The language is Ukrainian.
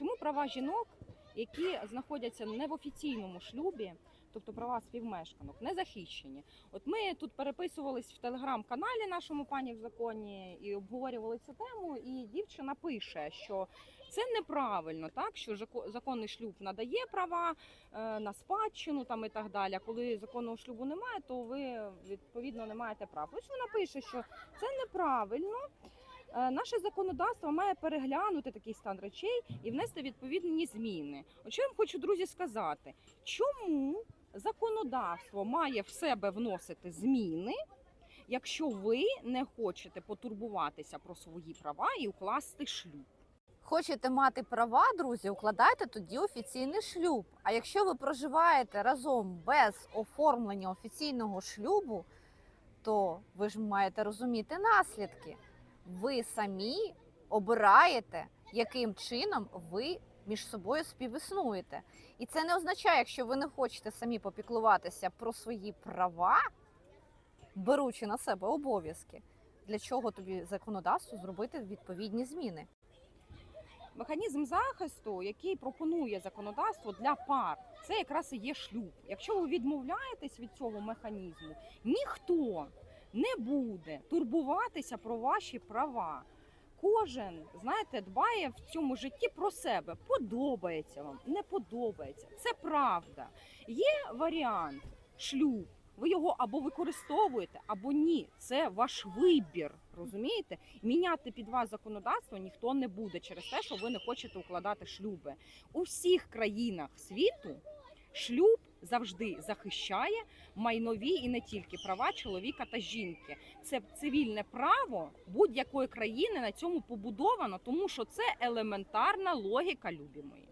Чому права жінок, які знаходяться не в офіційному шлюбі, тобто права співмешканок, не захищені? От ми тут переписувались в телеграм-каналі нашому пані в законі і обговорювали цю тему. І дівчина пише, що це неправильно, так що законний шлюб надає права е, на спадщину там і так далі. Коли законного шлюбу немає, то ви відповідно не маєте прав. Ось вона пише, що це неправильно. Е, Наше законодавство має переглянути такий стан речей і внести відповідні зміни. От що я вам хочу, друзі, сказати, чому законодавство має в себе вносити зміни, якщо ви не хочете потурбуватися про свої права і укласти шлюб? Хочете мати права, друзі, укладайте тоді офіційний шлюб. А якщо ви проживаєте разом без оформлення офіційного шлюбу, то ви ж маєте розуміти наслідки. Ви самі обираєте, яким чином ви між собою співіснуєте. І це не означає, якщо ви не хочете самі попіклуватися про свої права, беручи на себе обов'язки, для чого тобі законодавству зробити відповідні зміни. Механізм захисту, який пропонує законодавство для пар, це якраз і є шлюб. Якщо ви відмовляєтесь від цього механізму, ніхто не буде турбуватися про ваші права. Кожен, знаєте, дбає в цьому житті про себе. Подобається вам, не подобається. Це правда. Є варіант шлюб. Ви його або використовуєте, або ні. Це ваш вибір. Розумієте? Міняти під вас законодавство ніхто не буде через те, що ви не хочете укладати шлюби. У всіх країнах світу шлюб завжди захищає майнові і не тільки права чоловіка та жінки. Це цивільне право будь-якої країни на цьому побудовано, тому що це елементарна логіка любі мої.